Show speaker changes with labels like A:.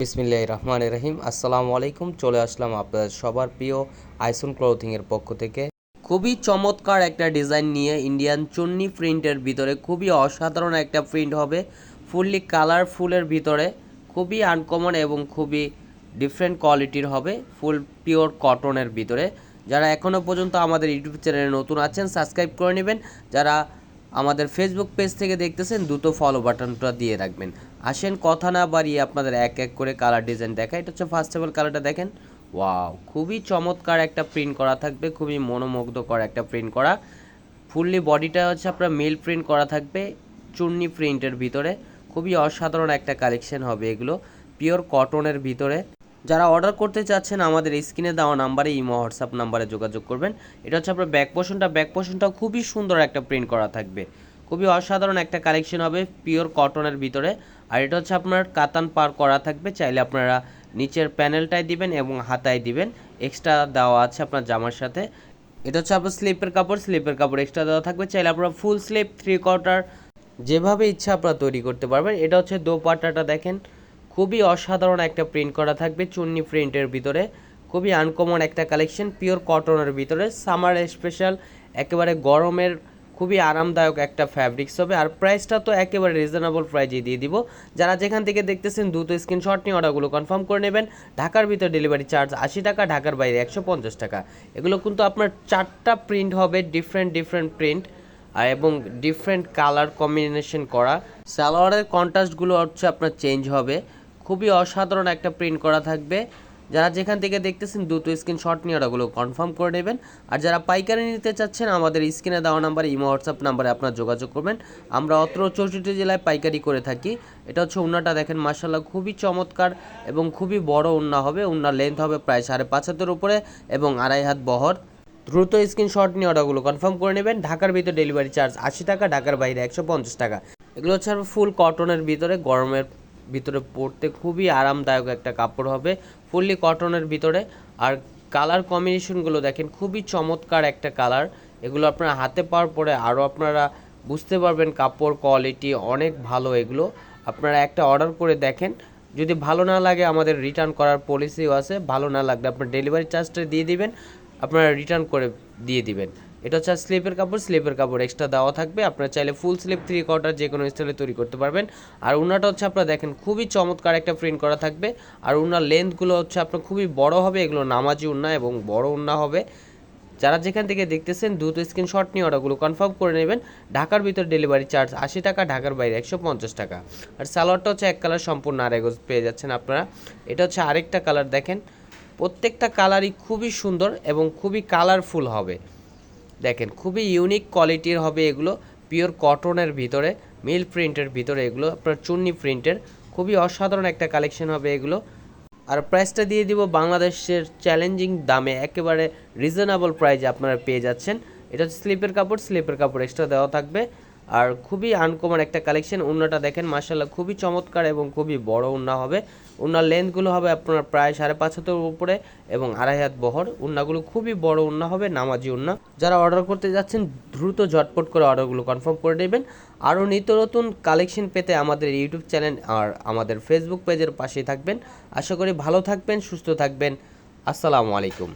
A: বিসমিল্লাহ রহমান রহিম আসসালামু আলাইকুম। চলে আসলাম আপনাদের সবার প্রিয় আইসন ক্লথিংয়ের পক্ষ থেকে। খুবই চমৎকার একটা ডিজাইন নিয়ে ইন্ডিয়ান চুন্নি প্রিন্টের ভিতরে খুবই অসাধারণ একটা প্রিন্ট হবে। ফুললি কালারফুলের ভিতরে খুবই আনকমন এবং খুবই ডিফারেন্ট কোয়ালিটির হবে। ফুল পিওর কটনের ভিতরে। যারা এখনও পর্যন্ত আমাদের ইউটিউব চ্যানেলে নতুন আছেন সাবস্ক্রাইব করে নেবেন। যারা আমাদের ফেসবুক পেজ থেকে দেখতেছেন, দুটো ফলো বাটনটা দিয়ে রাখবেন। আসেন, কথা না বাড়িয়ে আপনাদের এক এক করে কালার ডিজাইন দেখা এটা হচ্ছে ফার্স্ট অফ কালারটা দেখেন। ওয়াও খুবই চমৎকার একটা প্রিন্ট করা থাকবে, খুবই মনোমুগ্ধকর একটা প্রিন্ট করা। ফুললি বডিটা হচ্ছে আপনার মেল প্রিন্ট করা থাকবে, চুন্নি প্রিন্টের ভিতরে। খুবই অসাধারণ একটা কালেকশন হবে এগুলো। পিওর কটনের ভিতরে। যারা অর্ডার করতে চাচ্ছেন, আমাদের স্ক্রিনে দেওয়া নাম্বারে, ইমো, হোয়াটসঅ্যাপ নাম্বারে যোগাযোগ করবেন। এটা হচ্ছে আপনার ব্যাক পোর্শনটা ব্যাক পোর্শনটা খুবই সুন্দর একটা প্রিন্ট করা থাকবে। খুবই অসাধারণ একটা কালেকশন হবে পিওর কটনের ভিতরে। আর এটা হচ্ছে আপনার কাতান পার করা থাকবে। চাইলে আপনারা নিচের প্যানেলটায় দিবেন এবং হাতায় দিবেন। এক্সট্রা দেওয়া আছে আপনার জামার সাথে। এটা হচ্ছে আপনার স্লিপের কাপড়। স্লিপের কাপড় এক্সট্রা দেওয়া থাকবে। চাইলে আপনারা ফুল স্লিপ থ্রি কোয়ার্টার যেভাবে ইচ্ছা আপনারা তৈরি করতে পারবেন। এটা হচ্ছে দোপাট্টাটা দেখেন। খুবই অসাধারণ একটা প্রিন্ট করা থাকবে চুন্নি প্রিন্টের ভিতরে। খুবই আনকমন একটা কালেকশন পিওর কটনের ভিতরে। সামার স্পেশাল একেবারে গরমের খুবই আরামদায়ক একটা ফ্যাব্রিক্স হবে। আর প্রাইসটা তো একেবারে রিজনেবল প্রাইজে দিয়ে দিব। যারা যেখান থেকে দেখতেছেন, দ্রুত স্ক্রিনশট নিয়ে অর্ডারগুলো কনফার্ম করে নেবেন। ঢাকার ভিতরে ডেলিভারি চার্জ আশি টাকা, ঢাকার বাইরে একশো পঞ্চাশ টাকা। এগুলো কিন্তু আপনার চারটা প্রিন্ট হবে ডিফারেন্ট ডিফারেন্ট প্রিন্ট আর এবং ডিফারেন্ট কালার কম্বিনেশন করা। সালোয়ারের কন্ট্রাস্টগুলো হচ্ছে আপনার চেঞ্জ হবে। খুবই অসাধারণ একটা প্রিন্ট করা থাকবে। যারা যেখান থেকে দেখতেছেন, দ্রুত স্ক্রিনশট নিয়ে ওটাগুলো কনফার্ম করে নেবেন। আর যারা পাইকারি নিতে চাচ্ছেন, আমাদের স্ক্রিনে দেওয়া নাম্বারে, ইমো, হোয়াটসঅ্যাপ নাম্বারে আপনার যোগাযোগ করবেন। আমরা অত্র চৌষট্টি জেলায় পাইকারি করে থাকি। এটা হচ্ছে উন্নাটা, দেখেন মার্শাল্লাহ খুবই চমৎকার এবং খুবই বড় উন্না হবে। উন্নার লেন্থ হবে প্রায় সাড়ে পাঁচ হাতের উপরে এবং আড়াই হাত বহর। দ্রুত স্ক্রিন স্ক্রিনশট নিয়ে অর্ডারগুলো কনফার্ম করে নেবেন। ঢাকার ভিতরে ডেলিভারি চার্জ আশি টাকা, ঢাকার বাইরে একশো পঞ্চাশ টাকা। এগুলো হচ্ছে ফুল কটনের ভিতরে, গরমের ভিতরে পরতে খুবই আরামদায়ক একটা কাপড় হবে, ফুললি কটনের ভিতরে। আর কালার কম্বিনেশনগুলো দেখেন, খুবই চমৎকার একটা কালার। এগুলো আপনারা হাতে পাওয়ার পরে আরও আপনারা বুঝতে পারবেন কাপড় কোয়ালিটি অনেক ভালো এগুলো। আপনারা একটা অর্ডার করে দেখেন। যদি ভালো না লাগে আমাদের রিটার্ন করার পলিসিও আছে, ভালো না লাগলে আপনার ডেলিভারি চার্জটা দিয়ে দিবেন, আপনারা রিটার্ন করে দিয়ে দিবেন। এটা হচ্ছে স্লিপের কাপড় স্লিপের কাপড় এক্সট্রা দেওয়া থাকবে। আপনারা চাইলে ফুল স্লিপ থ্রি কোয়ার্টার যে কোনো স্টাইলে তৈরি করতে পারবেন। আর উনাটা হচ্ছে আপনারা দেখেন, খুবই চমৎকার একটা প্রিন্ট করা থাকবে। আর উনার লেন্থগুলো হচ্ছে আপনার খুবই বড় হবে, এগুলো নামাজি উন্না এবং বড় উন্না হবে। যারা যেখান থেকে দেখতেছেন, দ্রুত স্ক্রিনশট নিয়ে ওটাগুলো কনফার্ম করে নেবেন। ঢাকার ভিতর ডেলিভারি চার্জ আশি টাকা, ঢাকার বাইরে একশো পঞ্চাশ টাকা। আর সালোয়ারটা হচ্ছে এক কালার সম্পূর্ণ আরেক পেয়ে যাচ্ছেন আপনারা। এটা হচ্ছে আরেকটা কালার দেখেন। প্রত্যেকটা কালারই খুবই সুন্দর এবং খুবই কালারফুল হবে। দেখেন, খুবই ইউনিক কোয়ালিটির হবে এগুলো। পিওর কটনের ভিতরে মিল প্রিন্টের ভিতরে এগুলো, আপনার চুন্নি প্রিন্টের খুবই অসাধারণ একটা কালেকশন হবে এগুলো। আর প্রাইসটা দিয়ে দিব বাংলাদেশের চ্যালেঞ্জিং দামে, একেবারে রিজনেবল প্রাইজে আপনারা পেয়ে যাচ্ছেন। এটা হচ্ছে স্লিপের কাপড় স্লিপের কাপড় এক্সট্রা দেওয়া থাকবে। আর খুবই আনকমন একটা কালেকশন উন্নাটা দেখেন মার্শাল্লাহ খুবই চমৎকার এবং খুবই বড় উন্না হবে। উন্নার লেন্থগুলো হবে আপনার প্রায় সাড়ে পাঁচ হাতের উপরে এবং আড়াই হাত বহর। উন্নাগুলো খুবই বড় উন্না হবে, নামাজি উন্না যারা অর্ডার করতে যাচ্ছেন, দ্রুত ঝটপট করে অর্ডারগুলো কনফার্ম করে নেবেন। আরও নিত্য নতুন কালেকশন পেতে আমাদের ইউটিউব চ্যানেল আর আমাদের ফেসবুক পেজের পাশেই থাকবেন। আশা করি ভালো থাকবেন, সুস্থ থাকবেন। আসসালামু আলাইকুম।